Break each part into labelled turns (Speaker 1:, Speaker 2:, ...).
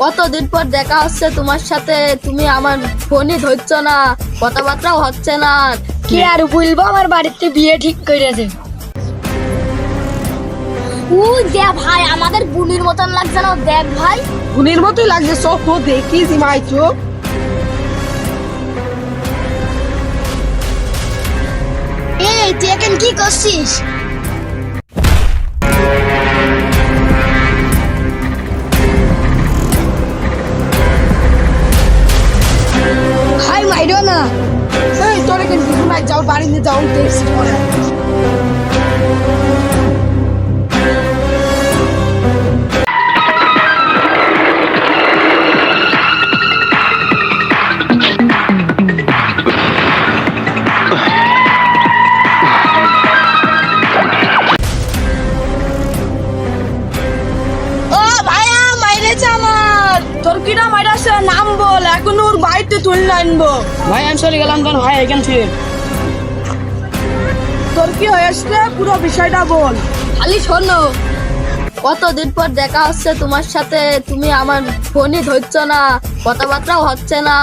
Speaker 1: কতদিন পর দেখা হচ্ছে তোমার সাথে? তুমি আমার ফোনই ধরছ না কথাবার্তাও হচ্ছে না।
Speaker 2: কি আর বলব? আমার বাড়িতে বিয়ে ঠিক করেছে
Speaker 1: উই দে ভাই আমাদের বুনির মতন লাগছে না দেখ ভাই।
Speaker 3: গুণের মতোই লাগছে চোখ তো দেখি জিমাই চোখ।
Speaker 1: এই তুই এখন কি করছিস?
Speaker 2: হাই মাইরো না।
Speaker 3: এই তোরে কিন্তু জিমাই যাও বাড়ি নিয়ে যাও দেখছি তোর মাইরাছে নাম বল এখন ওর বাড়িতে তুলে আনব।
Speaker 2: ভাই আমি চলে গেলাম তোর ভাই এখান থেকে।
Speaker 3: তোর কি হয়েছে? পুরো বিষয়টা বল।
Speaker 1: খালি শোনো কতদিন পর দেখা হচ্ছে তোমার সাথে? তুমি আমার ফোনই ধরছ না কথাবার্তাও হচ্ছে না।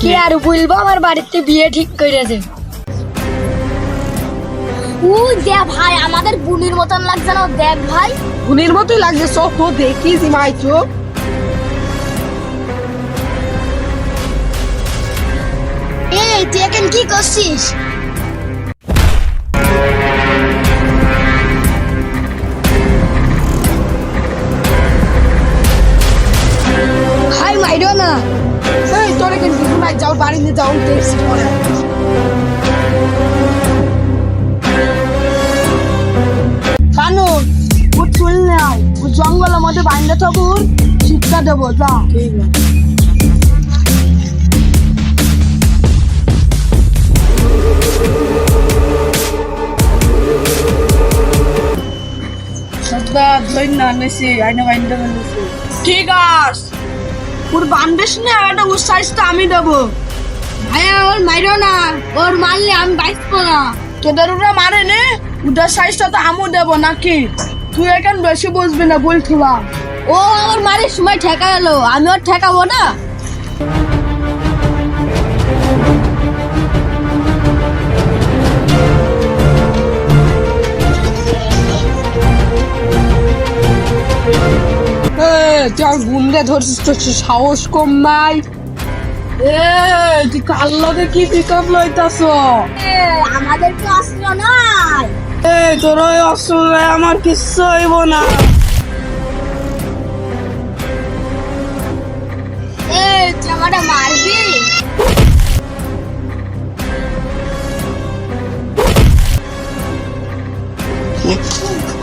Speaker 2: কি আর বলব আমার বাড়িতে বিয়ে ঠিক করেছে
Speaker 1: উই দে ভাই আমাদের বুনির মতন লাগছে না দেখ ভাই।
Speaker 3: বুনির মতোই লাগছে চোখ তো দেখি জিমাই চোখ।
Speaker 1: এই তুই এখন কি করছিস?
Speaker 2: হাই, মাইরো না।
Speaker 3: এই, তোরে কিন্তু জিমাই যাও, বাড়ি নিয়ে যাও দেখছি পরে কানু ও চুল জঙ্গলের মধ্যে বাইন্দা থাকুন, শিক্ষা দেবো, যা। ঠিক আছে। ঠিক ওর বান্ধবেশ আমি দেবো।
Speaker 1: ভাইয়া ওর মাইরো না, ওর মারলে আমি বাঁচবো না।
Speaker 3: তোদের ওরা মারে নে ওটার সাইজটা তো আমিও দেবো নাকি? তুই এখন বেশি বুঝবি না বলছিলাম
Speaker 1: ও, আমার মারের সময় ঠেকা গেল আমি ওর ঠেকাবো না?
Speaker 3: তুই আর গুন্ডে ধরছিস তো সাহস কম নাই। এ তুই কি পিক আপ
Speaker 1: আমাদের তো অস্ত্র নাই।
Speaker 3: এ তোর ওই অস্ত্র আমার কিচ্ছু হইব না।
Speaker 1: এ তুই মারবি?
Speaker 3: তুই